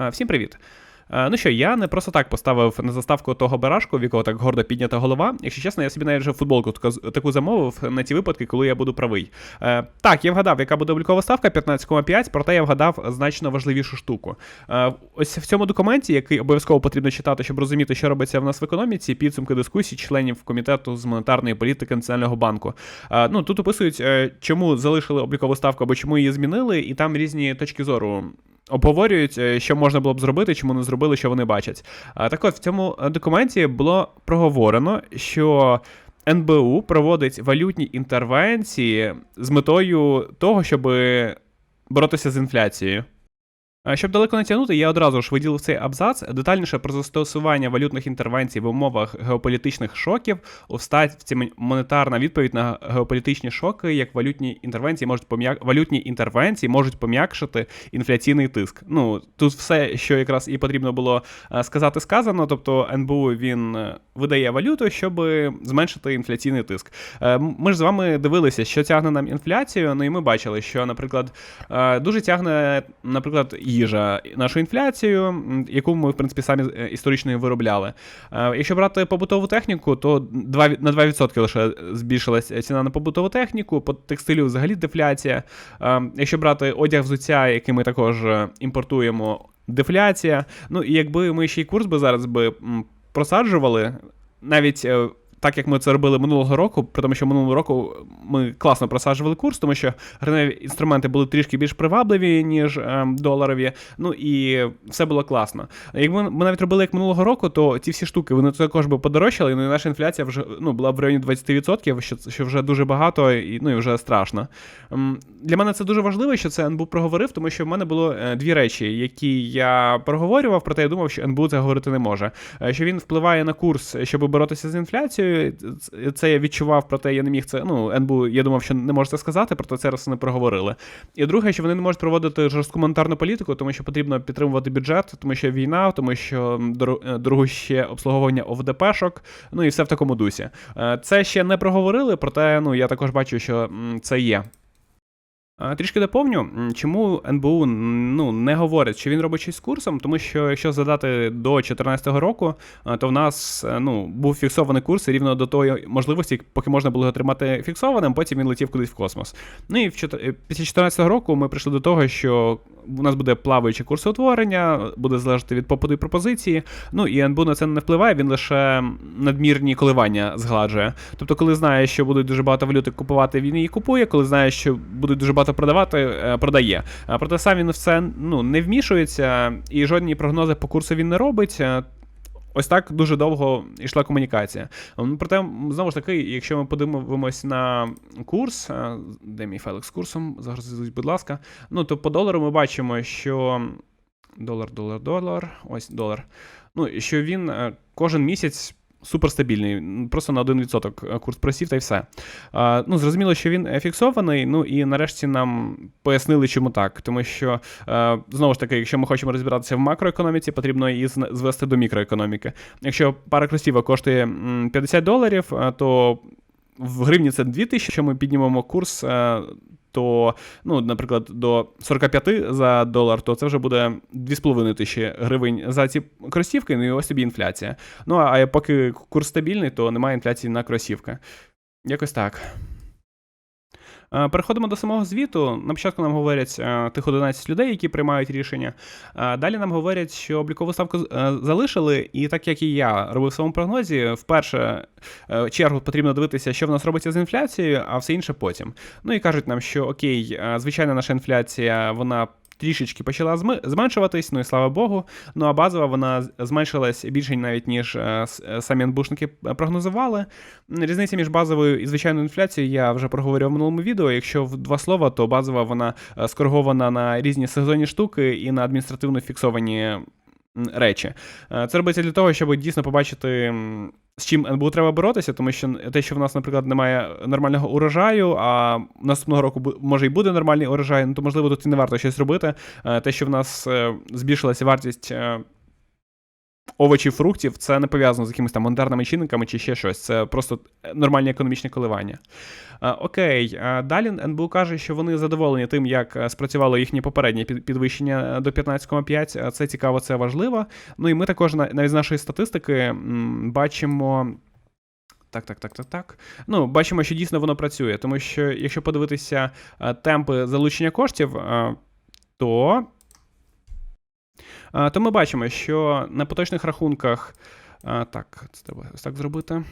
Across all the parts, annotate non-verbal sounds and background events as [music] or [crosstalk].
Е, Всім привіт! Е, Ну що, я не просто так поставив на заставку того барашку, в якого так гордо піднята голова. Якщо чесно, я собі навіть вже футболку таку, замовив на ті випадки, коли я буду правий. Е, так, я вгадав, яка буде облікова ставка 15,5, проте я вгадав значно важливішу штуку. Ось в цьому документі, який обов'язково потрібно читати, щоб розуміти, що робиться в нас в економіці, підсумки дискусій членів комітету з монетарної політики Національного банку. Ну тут описують, чому залишили облікову ставку або чому її змінили, і там різні точки зору обговорюють, е, що можна було б зробити, чому не зробили, що вони бачать. Так от в цьому документі було проговорено, що. НБУ проводить валютні інтервенції з метою того, щоб боротися з інфляцією. А Щоб далеко не тягнути, я одразу ж виділив цей абзац детальніше про застосування валютних інтервенцій в умовах геополітичних шоків у статті монетарна відповідь на геополітичні шоки, як валютні інтервенції можуть пом'як... валютні інтервенції можуть пом'якшити інфляційний тиск. Ну тут все, що якраз і потрібно було е, сказати, сказано. Тобто НБУ він е, видає валюту, щоб зменшити інфляційний тиск. Е, Ми ж з вами дивилися, що тягне нам інфляцію. Ну і ми бачили, що, наприклад, дуже тягне, наприклад, їжа нашу інфляцію, яку ми, в принципі, самі е, історично виробляли. Е, Якщо брати побутову техніку, то 2, на 2% лише збільшилась ціна на побутову техніку, по текстилю взагалі дефляція. Е, Якщо брати одяг взуття, який ми також е, імпортуємо, дефляція. Ну і якби ми ще й курс би зараз би просаджували, навіть. Так як ми це робили минулого року, при тому, що минулого року ми класно просаджували курс, тому що гривневі інструменти були трішки більш привабливі, ніж е, доларові. Ну і все було класно. Якби ми навіть робили як минулого року, то ці всі штуки вони також би подорожчали, ну і наша інфляція вже ну, була б в районі 20%, що, що вже дуже багато і ну і вже страшно. Ем, Для мене це дуже важливо, що це НБУ проговорив, тому що в мене було е, дві речі, які я проговорював, проте я думав, що НБУ це говорити не може. Е, Що він впливає на курс, щоб боротися з інфляцією. Це я відчував, проте я не міг це. Ну, НБУ, я думав, що не можете сказати, проте це раз не проговорили. І друге, що вони не можуть проводити жорстку монетарну політику, тому що потрібно підтримувати бюджет, тому що війна, тому що друге дорогуще обслуговування ОВДПшок, ну і все в такому дусі. Е, Це ще не проговорили, проте ну, я також бачу, що це є. А, Трішки доповню, чому НБУ ну, не говорить, що він робить щось з курсом, тому що якщо задати до 2014 року, то в нас е, ну, був фіксований курс рівно до тої можливості, поки можна було його тримати фіксованим, потім він летів кудись в космос. Ну і в е, після 2014 року ми прийшли до того, що у нас буде плаваюче курсоутворення, буде залежати від попиту і пропозиції. Ну і НБУ на це не впливає, він лише надмірні коливання згладжує. Тобто, коли знає, що будуть дуже багато валюти купувати, він її купує, коли знає, що будуть дуже багато продавати, е, продає. А Проте сам він в це ну, не вмішується, і жодні прогнози по курсу він не робить. Е, Ось так дуже довго йшла комунікація. Проте, знову ж таки, якщо ми подивимось на курс, е, де мій файлик з курсом, загрузіть, будь ласка. Ну, то по долару ми бачимо, що долар, долар, долар, ось долар. Ну, що він е, кожен місяць суперстабільний, просто на 1% курс просів та й все. А, ну, зрозуміло, що він е, фіксований. Ну і нарешті нам пояснили, чому так. Тому що, е, знову ж таки, якщо ми хочемо розбиратися в макроекономіці, потрібно її звести до мікроекономіки. Якщо пара кросівок коштує 50 доларів, е, то в гривні це 2000, якщо ми піднімемо курс. То, ну, наприклад, до 45 за долар, то це вже буде 2,5 тисячі гривень за ці кросівки, ну і ось тобі інфляція. Ну, а поки курс стабільний, то немає інфляції на кросівки. Якось так. Е, Переходимо до самого звіту. На початку нам говорять е, тих 11 людей, які приймають рішення. Е, Далі нам говорять, що облікову ставку залишили, і так як і я робив в своєму прогнозі, в перше е, чергу потрібно дивитися, що в нас робиться з інфляцією, а все інше потім. Ну і кажуть нам, що окей, звичайна наша інфляція, вона. Трішечки почала зменшуватись, ну і слава Богу. Ну а базова вона зменшилась більше навіть ніж е, самі НБУшники прогнозували. Різниця між базовою і звичайною інфляцією я вже проговорив в минулому відео. Якщо в два слова, то базова вона е, скоригована на різні сезонні штуки і на адміністративно фіксовані речі. Е, Це робиться для того, щоб дійсно побачити. З чим НБУ треба боротися, тому що те, що в нас, наприклад, немає нормального урожаю, а наступного року може і буде нормальний урожай, ну то можливо тут і не варто щось робити. Е, Те, що в нас е, збільшилася вартість е, овочів, фруктів, це не пов'язано з якимись там монетарними чинниками чи ще щось. Це просто нормальні економічні коливання. Окей, далі НБУ каже, що вони задоволені тим, як е, спрацювало їхнє попереднє підвищення е, до 15,5. Це цікаво, це важливо. Ну і ми також навіть з нашої статистики бачимо. Так, так, так, так, так. Ну, бачимо, що дійсно воно працює, тому що якщо подивитися е, темпи залучення коштів, е, то, е, то ми бачимо, що на поточних рахунках. е, Так, це треба ось так зробити.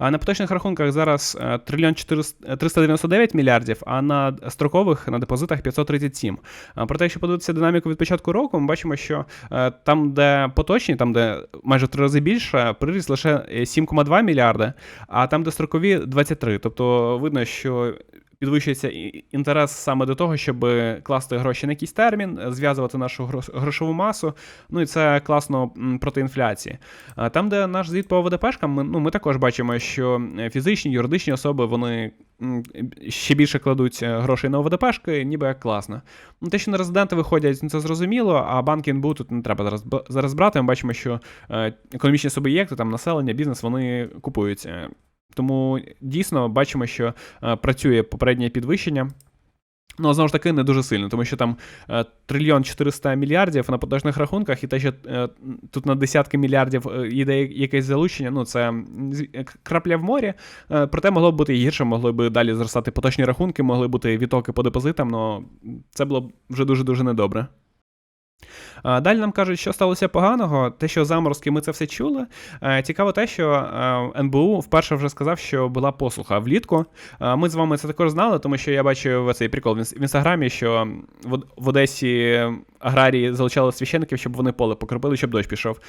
На поточних рахунках зараз е, трильйон 399 мільярдів, а на строкових на депозитах 537. Проте, якщо подивитися динаміку від початку року, ми бачимо, що е, там, де поточні, там, де майже три рази більше, приріст лише е, 7,2 мільярди, а там, де строкові 23. Тобто видно, що підвищується інтерес саме до того, щоб класти гроші на якийсь термін, е, зв'язувати нашу грошову масу. Ну і це класно проти інфляції. Там, де наш звіт по ВДПшкам, ми, ну, ми також бачимо, що е, фізичні, юридичні особи вони ще більше кладуть е, грошей на ОВДПшки, ніби як класно. Ну, те, що на резиденти виходять, ну, це зрозуміло, а банки НБУ тут не треба зараз, зараз брати. Ми бачимо, що е, економічні суб'єкти, там населення, бізнес, вони купують. Тому дійсно бачимо, що е, працює попереднє підвищення. Ну, знову ж таки, не дуже сильно, тому що там е, трильйон 400 мільярдів на поточних рахунках, і те, що е, тут на десятки мільярдів йде якесь залучення, ну це крапля в морі. Проте могло б бути і гірше, могли б далі зростати поточні рахунки, могли бути відтоки по депозитам, але це було б вже дуже-дуже недобре. Далі нам кажуть, що сталося поганого, те, що заморозки, ми це все чули. Цікаво те, що НБУ вперше вже сказав, що була послуха влітку. Ми з вами це також знали, тому що я бачив цей прикол в інстаграмі, що в Одесі аграрії залучали священиків, щоб вони поле покропили, щоб дощ пішов.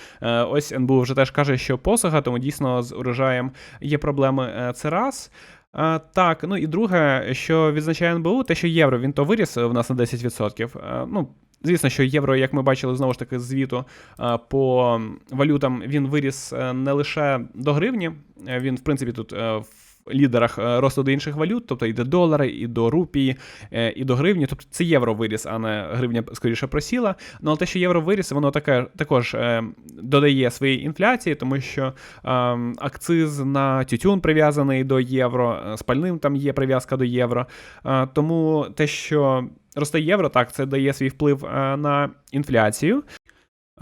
Ось НБУ вже теж каже, що посуха, тому дійсно з урожаєм є проблеми. Е, Це раз. А, так, ну і друге, що відзначає НБУ, те, що євро він то виріс в нас на 10%. А, ну, звісно, що євро, як ми бачили знову ж таки звіту по валютам, він виріс е, не лише до гривні, е, він, в принципі, тут е, в лідерах е, росту до інших валют, тобто і до долара, і до рупії, е, і до гривні. Тобто це євро виріс, а не гривня скоріше просіла. Ну, але те, що євро виріс, воно таке також е, додає своєї інфляції, тому що е, акциз на тютюн прив'язаний до євро, е, з пальним там є прив'язка до євро. Е, тому те, що росте євро, так, це дає свій вплив е, на інфляцію.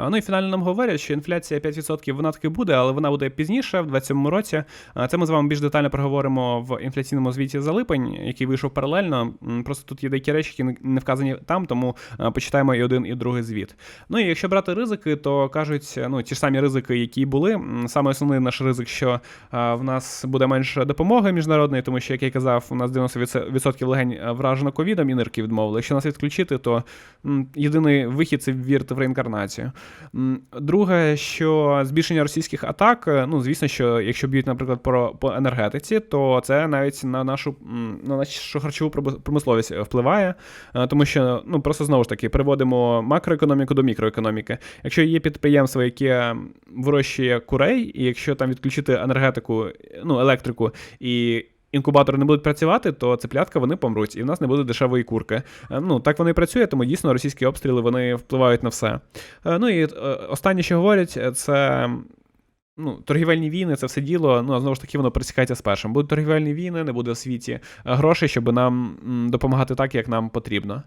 Ну і фінально нам говорять, що інфляція 5% вона таки буде, але вона буде пізніше, в 2027 році. Це ми з вами більш детально проговоримо в інфляційному звіті за липень, який вийшов паралельно. Просто тут є деякі речі, які не вказані там, тому почитаємо і один, і другий звіт. Ну і якщо брати ризики, то кажуть, ну ті ж самі ризики, які були. Саме основний наш ризик, що в нас буде менше допомоги міжнародної, тому що, як я казав, у нас 90% легень вражено ковідом і нирки відмовили. Якщо нас відключити, то єдиний вихід це вірити в реінкарнацію. Друге, що збільшення російських атак, е, ну звісно, що якщо б'ють, наприклад, про по енергетиці, то це навіть на нашу на нашу харчову промисловість впливає, е, тому що ну просто знову ж таки приводимо макроекономіку до мікроекономіки. Якщо є підприємство, яке вирощує курей, і якщо там відключити енергетику, ну електрику і інкубатори не будуть працювати, то цеплятка вони помруть, і в нас не буде дешевої курки. Е, Ну так вони і працює, тому дійсно російські обстріли вони впливають на все. Е, Ну і е, останнє, що говорять, це. Ну, торгівельні війни, це все діло, ну а знову ж таки, воно пересікається з першим. Будуть торгівельні війни, не буде в світі грошей, щоб нам допомагати так, як нам потрібно.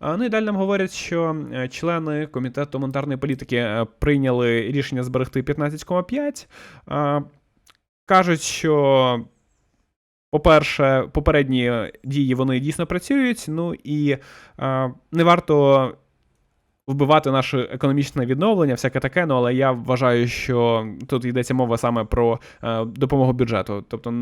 Ну і далі нам говорять, що члени комітету монетарної політики прийняли рішення зберегти 15,5. Кажуть, що по-перше, попередні дії вони дійсно працюють. Ну і е, не варто вбивати наше економічне відновлення, всяке таке. Ну але я вважаю, що тут йдеться мова саме про е, допомогу бюджету. Тобто,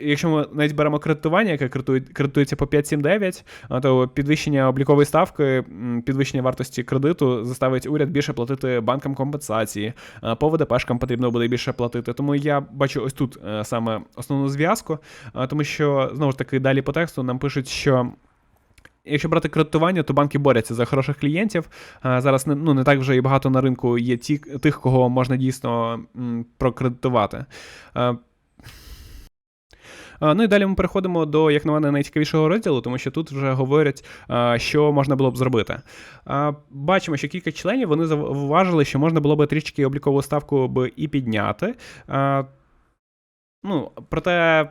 якщо ми навіть беремо кредитування, яке кредитує- кредитується по 5-7-9, то підвищення облікової ставки, підвищення вартості кредиту заставить уряд більше платити банкам компенсації. Е, По ВДПшкам потрібно буде більше платити. Тому я бачу ось тут е, саме основну зв'язку, е, тому що знову ж таки далі по тексту нам пишуть, що. Якщо брати кредитування, то банки борються за хороших клієнтів. Зараз ну, не так вже і багато на ринку є ті, тих, кого можна дійсно прокредитувати. Ну і далі ми переходимо до, як на мене, найцікавішого розділу, тому що тут вже говорять, що можна було б зробити. Бачимо, що кілька членів вони зауважили, що можна було б трішки облікову ставку б і підняти. Ну, проте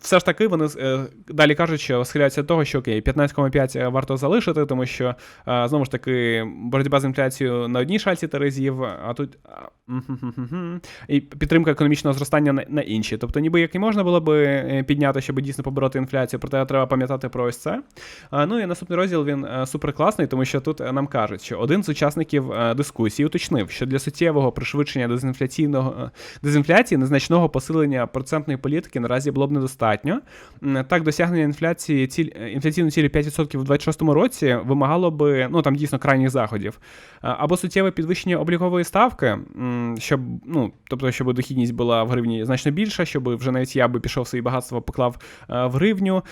все ж таки вони е, далі кажуть, що схиляються до того, що окей, 15,5 варто залишити, тому що е, знову ж таки боротьба з інфляцією на одній шальці терезів, а тут і підтримка економічного зростання на, іншій. Тобто, ніби як і можна було би е, підняти, щоб дійсно побороти інфляцію, проте треба пам'ятати про ось це. Ну і наступний розділ він суперкласний, тому що тут нам кажуть, що один з учасників дискусії уточнив, що для суттєвого пришвидшення дезінфляційного дезінфляції незначного посилення процентної політики наразі було б недостатньо достатньо. Так, досягнення інфляції ціль е, інфляційної цілі 5% у 2026 році вимагало би ну там дійсно крайніх заходів, або суттєве підвищення облікової ставки, щоб ну тобто, щоб дохідність була в гривні значно більша, щоб вже навіть я би пішов свої багатство, поклав е, в гривню.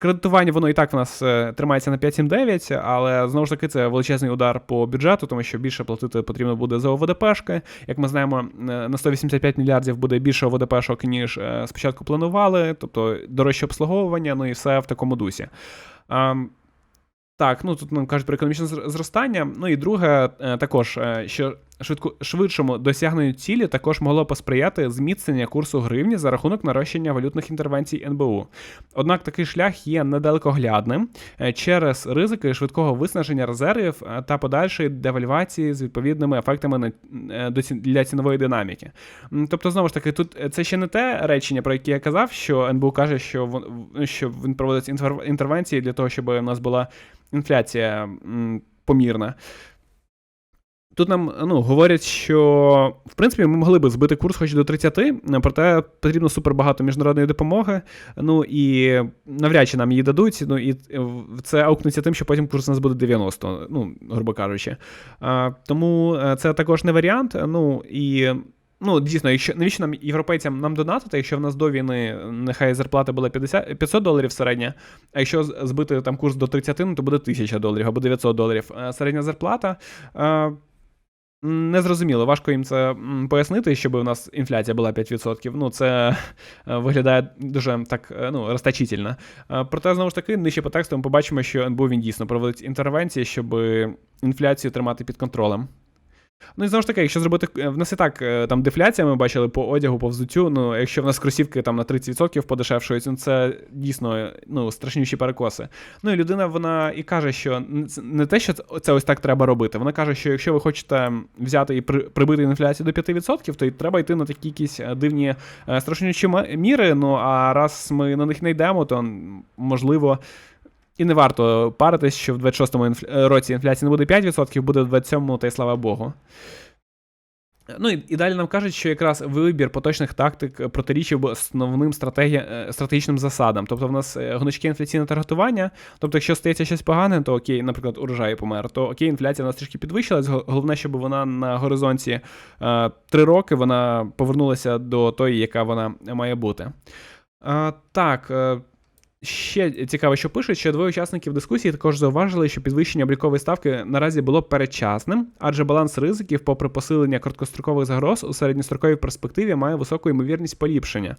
Кредитування воно і так в нас е, тримається на 5,7,9, але знову ж таки це величезний удар по бюджету, тому що більше платити потрібно буде за ОВДПшки. Як ми знаємо, е, на 185 мільярдів буде більше ОВДПшок, ніж е, спочатку планували, тобто дорожче обслуговування, ну і все в такому дусі. Так, ну тут нам кажуть про економічне зростання. Ну і друге, також що швидко швидшому досягненню цілі також могло посприяти зміцнення курсу гривні за рахунок нарощення валютних інтервенцій НБУ. Однак такий шлях є недалекоглядним е, через ризики швидкого виснаження резервів е, та подальшої девальвації з відповідними ефектами е, для цінової динаміки. Тобто, знову ж таки, тут це ще не те речення, про яке я казав, що НБУ каже, що що він проводить інтервенції для того, щоб у нас була інфляція помірна. Тут нам ну, говорять, що в принципі ми могли би збити курс хоч до 30, проте потрібно супер багато міжнародної допомоги. Ну і навряд чи нам її дадуть. Ну і це аукнеться тим, що потім курс у нас буде 90, ну, грубо кажучи. А, Тому е, це також не варіант. Ну і. Ну, дійсно, якщо навіщо нам європейцям нам донатити, якщо в нас до війни нехай зарплата була 50, 500 доларів середня, а якщо збити там курс до 30, ну то буде 1000 доларів або 900 доларів. Середня зарплата. Незрозуміло, важко їм це пояснити, щоб у нас інфляція була 5%. Ну, це е, виглядає дуже так е, ну, розтачительно. Е, проте, знову ж таки, нижче по тексту ми побачимо, що НБУ він дійсно проводить інтервенції, щоб інфляцію тримати під контролем. Ну і знову ж таки, якщо зробити е, в нас і так е, там дефляція, ми бачили по одягу, по взуттю. Ну, якщо в нас кросівки там на 30% подешевшують, ну це дійсно ну, страшніші перекоси. Ну і людина вона і каже, що не те, що це ось так треба робити. Вона каже, що якщо ви хочете взяти і прибити інфляцію до 5%, то й треба йти на такі якісь е, дивні страшніші міри. Ну а раз ми на них не йдемо, то можливо. І не варто паритись, що в 26-му інф... Е, році інфляція не буде 5%, буде в 27-му, та й слава Богу. Ну і, і далі нам кажуть, що якраз вибір поточних тактик протирічив основним стратегі... Е, стратегічним засадам. Тобто в нас е, гнучке інфляційне таргетування. Тобто, якщо стається щось погане, то окей, наприклад, урожай помер, то окей, інфляція в нас трішки підвищилась. Головне, щоб вона на горизонті е, 3 роки вона повернулася до тої, яка вона має бути. Е, так. Е, Ще цікаво, що пишуть, що двоє учасників дискусії також зауважили, що підвищення облікової ставки наразі було передчасним, адже баланс ризиків, попри посилення короткострокових загроз, у середньостроковій перспективі має високу ймовірність поліпшення.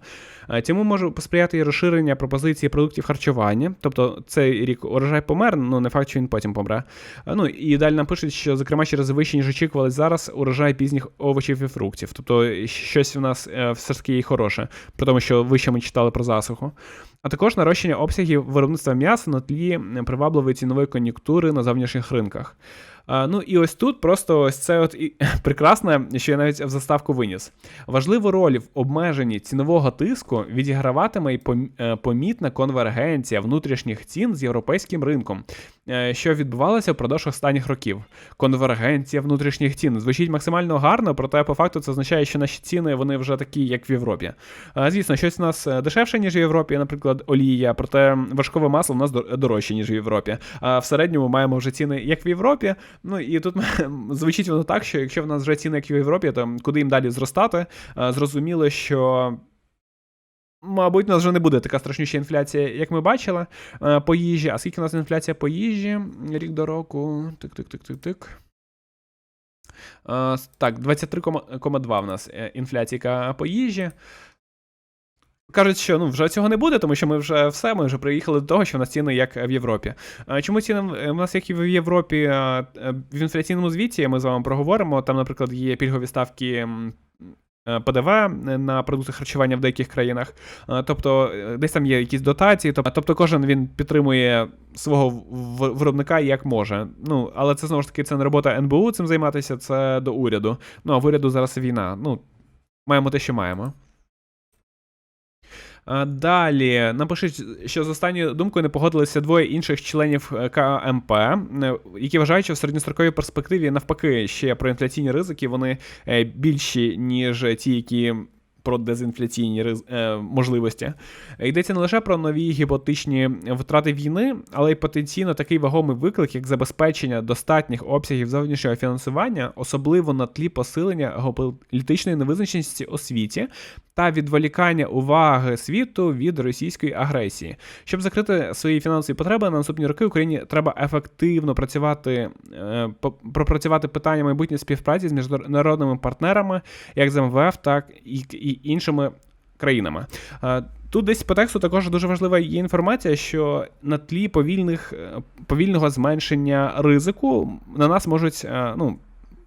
Цьому може посприяти і розширення пропозиції продуктів харчування, тобто цей рік урожай помер, ну не факт, що він потім помре. Ну і далі нам пишуть, що зокрема через вищі, ніж очікували зараз урожай пізніх овочів і фруктів. Тобто щось в нас е, все ж таки хороше, при тому, що вище ми читали про засуху а також нарощення обсягів виробництва м'яса на тлі привабливої цінової кон'юнктури на зовнішніх ринках. Ну і ось тут просто ось це от і [laughs] прекрасне, що я навіть в заставку виніс. Важливу роль в обмеженні цінового тиску відіграватиме й е, помітна конвергенція внутрішніх цін з європейським ринком, е, що відбувалося впродовж останніх років. Конвергенція внутрішніх цін звучить максимально гарно, проте по факту це означає, що наші ціни вони вже такі, як в Європі. Звісно, щось у нас е, дешевше, ніж в Європі, наприклад, олія, проте важкове масло у нас дорожче, ніж в Європі. А в середньому маємо вже ціни, як в Європі. Ну і тут [laughs] звучить воно так, що якщо в нас вже ціни, як в Європі, то куди їм далі зростати, зрозуміло, що. Мабуть, у нас вже не буде така страшніша інфляція, як ми бачили по їжі. А скільки у нас інфляція по їжі? Рік до року. Тик-тик-тик-тик-тик. Так, 23,2 в нас е, інфляція по їжі. Кажуть, що ну вже цього не буде, тому що ми вже все, ми вже приїхали до того, що в нас ціни як в Європі. Чому ціни в нас як і в Європі в інфляційному звіті? Ми з вами проговоримо. Там, наприклад, є пільгові ставки Е, ПДВ на продукти харчування в деяких країнах. Е, тобто е, десь там є якісь дотації, тобто кожен він підтримує свого виробника як може. Ну, Але це знову ж таки це не робота НБУ цим займатися, це до уряду. Ну а в уряду зараз війна. Ну, Маємо те, що маємо. Далі напишіть, що з останньою думкою не погодилися двоє інших членів е, КМП, е, які вважають, що в середньостроковій перспективі навпаки ще про інфляційні ризики вони е, більші, ніж ті, які про дезінфляційні е, можливості. Йдеться не лише про нові гіпотичні втрати війни, але й потенційно такий вагомий виклик, як забезпечення достатніх обсягів зовнішнього фінансування, особливо на тлі посилення геополітичної невизначеності у світі та відволікання уваги світу від російської агресії. Щоб закрити свої фінансові потреби на наступні роки Україні треба ефективно працювати, е, пропрацювати питання майбутньої співпраці з міжнародними партнерами, як з МВФ, так і іншими країнами. Тут десь по тексту також дуже важлива є інформація, що на тлі повільних е, повільного зменшення ризику на нас можуть е, ну.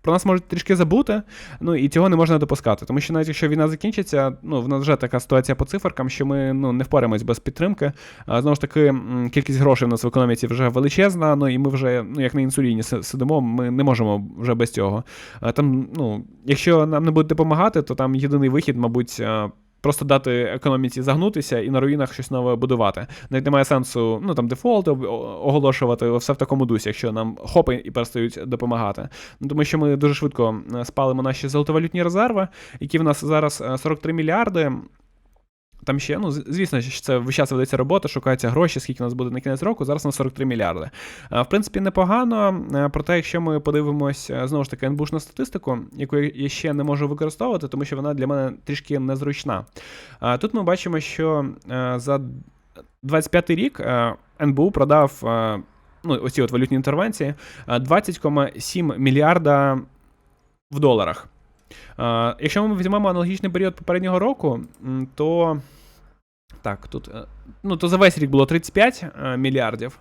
Про нас можуть трішки забути, ну і цього не можна допускати. Тому що навіть якщо війна закінчиться, ну в нас вже така ситуація по циферкам, що ми ну не впораємось без підтримки. А знову ж таки, кількість грошей в нас в економіці вже величезна. Ну і ми вже, ну як на інсуліні сидимо, ми не можемо вже без цього. А Там, ну, якщо нам не буде допомагати, то там єдиний вихід, мабуть. Просто дати економіці загнутися і на руїнах щось нове будувати. Навіть немає сенсу ну там дефолт оголошувати, все в такому дусі, якщо нам хопи і перестають допомагати. Ну тому що ми дуже швидко спалимо наші золотовалютні резерви, які в нас зараз 43 мільярди. Там ще, ну, звісно, це час ведеться робота, шукаються гроші, скільки у нас буде на кінець року, зараз на 43 мільярди. В принципі, непогано. Проте, якщо ми подивимося знову ж таки НБУшну статистику, яку я ще не можу використовувати, тому що вона для мене трішки незручна. Тут ми бачимо, що за 25 рік НБУ продав ну, ось ці от валютні інтервенції 20,7 мільярда в доларах. Якщо ми візьмемо аналогічний період попереднього року, то так, тут е, ну, то за весь рік було 35 е, мільярдів.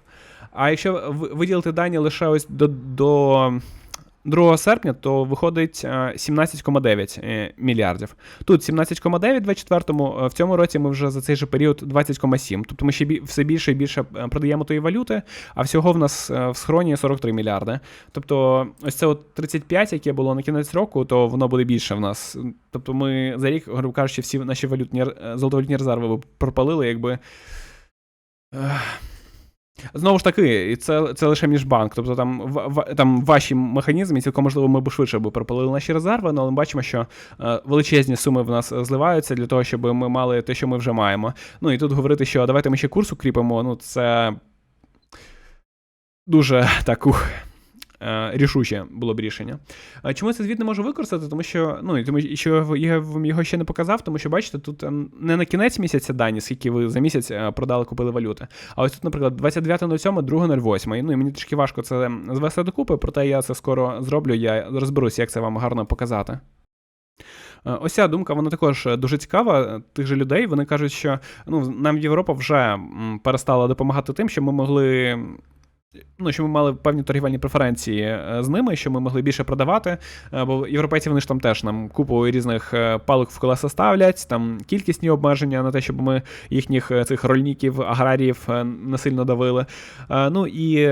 А якщо виділити дані лише ось до до 2 серпня, то виходить 17,9 е, е, мільярдів. Тут 17,9 в 24-му, в цьому році ми вже за цей же період 20,7. Тобто ми ще все більше і більше е, продаємо тої валюти, а всього в нас в схроні 43 мільярди. Тобто, ось це от 35, яке було на кінець року, то воно буде більше в нас. Тобто ми за рік, грубо кажучи, всі наші валютні золотовалютні резерви пропалили, якби. Знову ж таки, це це лише міжбанк. Тобто там в, там ваші механізми, цілком можливо, ми б швидше б пропалили наші резерви, але ми бачимо, що е, величезні суми в нас зливаються для того, щоб ми мали те, що ми вже маємо. Ну і тут говорити, що давайте ми ще курс укріпимо, ну це дуже так ух. Е, рішуче було б рішення. Чому цей звіт не можу використати? Тому що ну, тому що я вам його ще не показав, тому що, бачите, тут е, не на кінець місяця дані, скільки ви за місяць е, продали, купили валюти. А ось тут, наприклад, 29.07, 2.08. Ну і мені трішки важко це звести докупи, проте я це скоро зроблю, я розберусь, як це вам гарно показати. Ось ця думка, вона також дуже цікава. Тих же людей вони кажуть, що ну, нам Європа вже перестала допомагати тим, що ми могли Ну, що ми мали певні торгівельні преференції е, з ними, що ми могли більше продавати. Е, бо європейці вони ж там теж нам купу різних е, палок в колеса ставлять, там кількісні обмеження на те, щоб ми їхніх цих рольників, аграріїв насильно давили. Ну і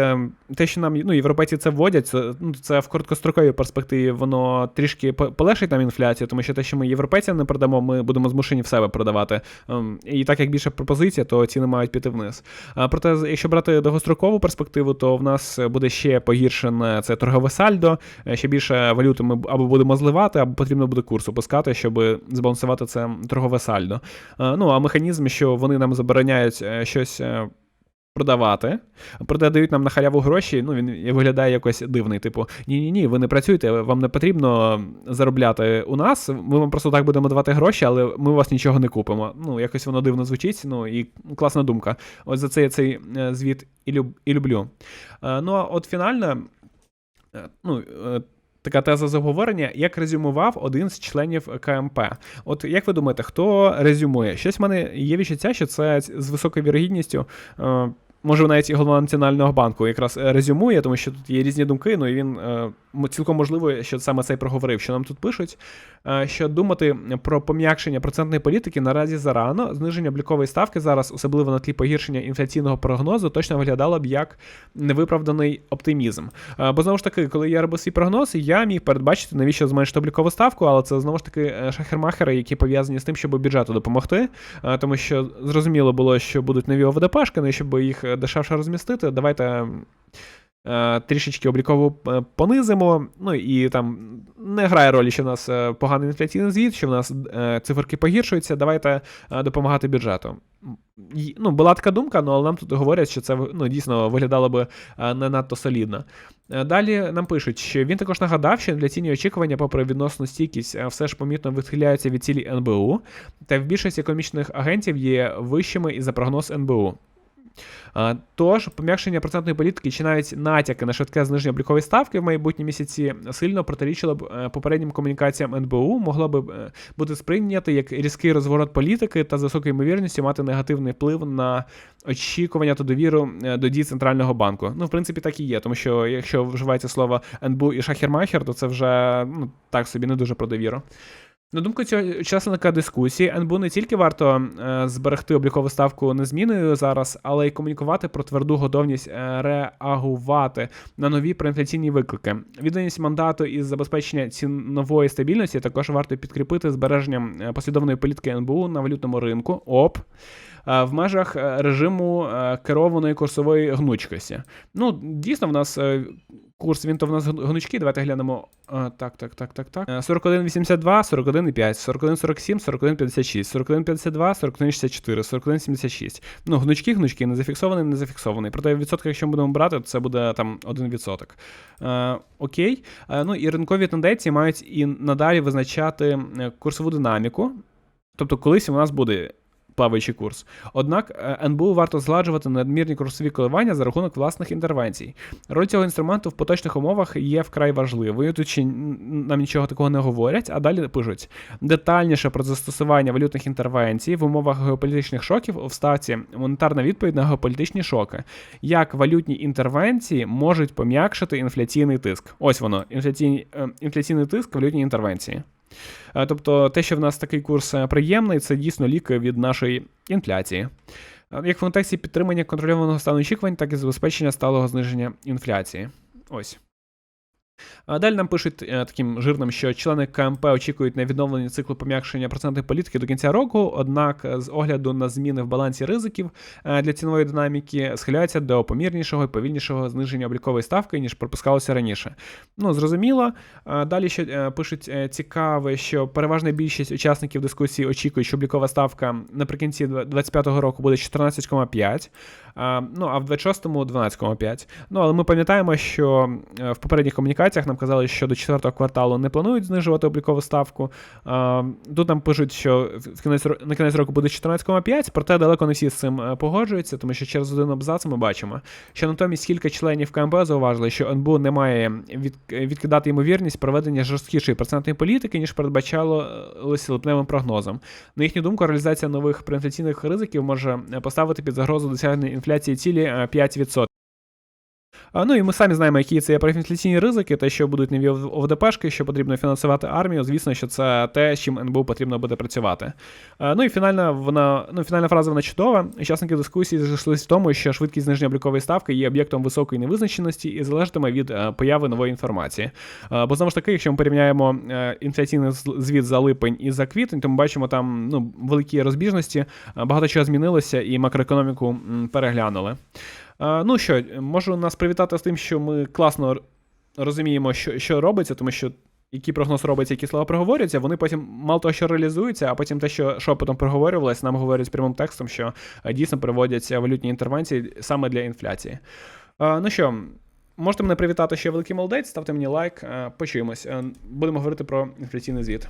те, що нам ну, європейці це вводять, ну, це в короткостроковій перспективі воно трішки полегшить нам інфляцію, тому що те, що ми європейцям не продамо, ми будемо змушені в себе продавати. Ем, і так як більше пропозиція, то ціни мають піти вниз. Проте, якщо брати довгострокову перспективу перспективу, то в нас буде ще погіршене це торгове сальдо. Е, ще більше валюти ми або будемо зливати, або потрібно буде курс опускати, щоб збалансувати це торгове сальдо. Е, ну а механізм, що вони нам забороняють е, щось. Продавати, проте дають нам на халяву гроші. Ну він виглядає якось дивний. Типу, ні-ні ні, ви не працюєте, вам не потрібно заробляти у нас. Ми вам просто так будемо давати гроші, але ми у вас нічого не купимо. Ну, якось воно дивно звучить. Ну і класна думка. Ось за це я цей звіт і люблю. Е, ну а от фінально, е, ну. Така теза з обговорення, як резюмував один з членів КМП. От як ви думаєте, хто резюмує? Щось в мене є відчуття, що це з високою вірогідністю. Е, Може, навіть і голова Національного банку якраз е, резюмує, тому що тут є різні думки. Ну і він е, цілком можливо, що саме цей проговорив, що нам тут пишуть. Е, що думати про пом'якшення процентної політики наразі зарано. Зниження облікової ставки зараз, особливо на тлі погіршення інфляційного прогнозу, точно виглядало б як невиправданий оптимізм. Е, бо знову ж таки, коли я робив свій прогноз, я міг передбачити, навіщо зменшити облікову ставку, але це знову ж таки е, шахермахери, які пов'язані з тим, щоб бюджету допомогти. Тому що зрозуміло було, що будуть нові ОВДПшки, ну і щоб їх дешевше розмістити, давайте. Е, трішечки обліково е, понизимо. Ну і там не грає ролі, що в нас е, поганий інфляційний звіт, що в нас циферки погіршуються. Давайте допомагати бюджету. Ну, Була така думка, ну, але нам тут говорять, що це ну, дійсно виглядало би не надто солідно. Далі нам пишуть, що він також нагадав, що інфляційні очікування, попри відносну стійкість, все ж помітно відхиляються від цілі НБУ, та в більшості економічних агентів є вищими і за прогноз НБУ. Тож, пом'якшення процентної політики чи навіть натяки на швидке зниження облікової ставки в майбутні місяці сильно протирічило б е, попереднім комунікаціям НБУ, могло б е, бути сприйняти як різкий розворот політики та з високою ймовірністю мати негативний вплив на очікування та довіру е, до дій центрального банку. Ну, в принципі, так і є, тому що якщо вживається слово НБУ і шахермахер, то це вже ну так собі не дуже про довіру. На думку цього учасника дискусії, НБУ не тільки варто е, зберегти облікову ставку незмінною зараз, але й комунікувати про тверду готовність е, реагувати на нові проінфляційні виклики. Відданість мандату із забезпечення цінової стабільності також варто підкріпити збереженням е, послідовної політики НБУ на валютному ринку. ОП. Е, в межах е, режиму е, керованої курсової гнучкості. Ну, дійсно, в нас курс він то в нас гнучки. Давайте глянемо. Так, так, так, так, так. 41,82, 41,5, 41,47, 41,56, 41,52, 41,64, 41,76. Ну, гнучки, гнучки, не зафіксований, не зафіксований. Проте в якщо ми будемо брати, то це буде там 1%. Окей. Ну і ринкові тенденції мають і надалі визначати курсову динаміку. Тобто, колись у нас буде плаваючий курс. Однак е, НБУ варто згладжувати надмірні курсові коливання за рахунок власних інтервенцій. Роль цього інструменту в поточних умовах є вкрай важливою. Тут ще нам нічого такого не говорять, а далі пишуть детальніше про застосування валютних інтервенцій в умовах геополітичних шоків у вставці монетарна відповідь на геополітичні шоки. Як валютні інтервенції можуть пом'якшити інфляційний тиск? Ось воно, інфляційний, е, інфляційний тиск валютні інтервенції. Е, тобто, те, що в нас такий курс е, приємний, це дійсно ліки від нашої інфляції. Е, як в контексті підтримання контрольованого стану очікувань, так і забезпечення сталого зниження інфляції. Ось. Далі нам пишуть е, таким жирним, що члени КМП очікують на відновлення циклу пом'якшення процентної політики до кінця року, однак, з огляду на зміни в балансі ризиків е, для цінової динаміки схиляються до помірнішого і повільнішого зниження облікової ставки, ніж пропускалося раніше. Ну, зрозуміло. Далі ще е, пишуть цікаве, що переважна більшість учасників дискусії очікують, що облікова ставка наприкінці 2025 року буде 14,5. Ну а в 26-му 12,5. Ну але ми пам'ятаємо, що в попередніх комунікаціях нам казали, що до четвертого кварталу не планують знижувати облікову ставку. Тут нам пишуть, що в кінець на кінець року буде 14,5, проте далеко не всі з цим е, погоджуються, тому що через один абзац ми бачимо, що натомість кілька членів КМБ зауважили, що НБУ не має від, відкидати ймовірність проведення жорсткішої процентної політики, ніж передбачалося липневим прогнозом. На їхню думку, реалізація нових проінфляційних ризиків може поставити під загрозу досягнення інфляції цілі 5%. Ну і ми самі знаємо, які це є проінфляційні ризики, те, що будуть нові ОВДПшки, що потрібно фінансувати армію. Звісно, що це те, з чим НБУ потрібно буде працювати. Ну і фінальна вона, ну, фінальна фраза вона чудова. Учасники дискусії зійшлися в тому, що швидкість зниження облікової ставки є об'єктом високої невизначеності і залежатиме від е, появи нової інформації. Бо знову ж таки, якщо ми порівняємо е, інфляційний звіт за липень і за квітень, то ми бачимо там ну, великі розбіжності, багато чого змінилося, і макроекономіку переглянули. Ну що, можу нас привітати з тим, що ми класно розуміємо, що що робиться, тому що який прогноз робиться, які слова проговорюються, вони потім мало того, що реалізуються, а потім те, що шепотом проговорювалось, нам говорять прямим текстом, що дійсно проводяться валютні інтервенції саме для інфляції. Ну що, можете мене привітати ще великий молодець, ставте мені лайк, почуємось. Будемо говорити про інфляційний звіт.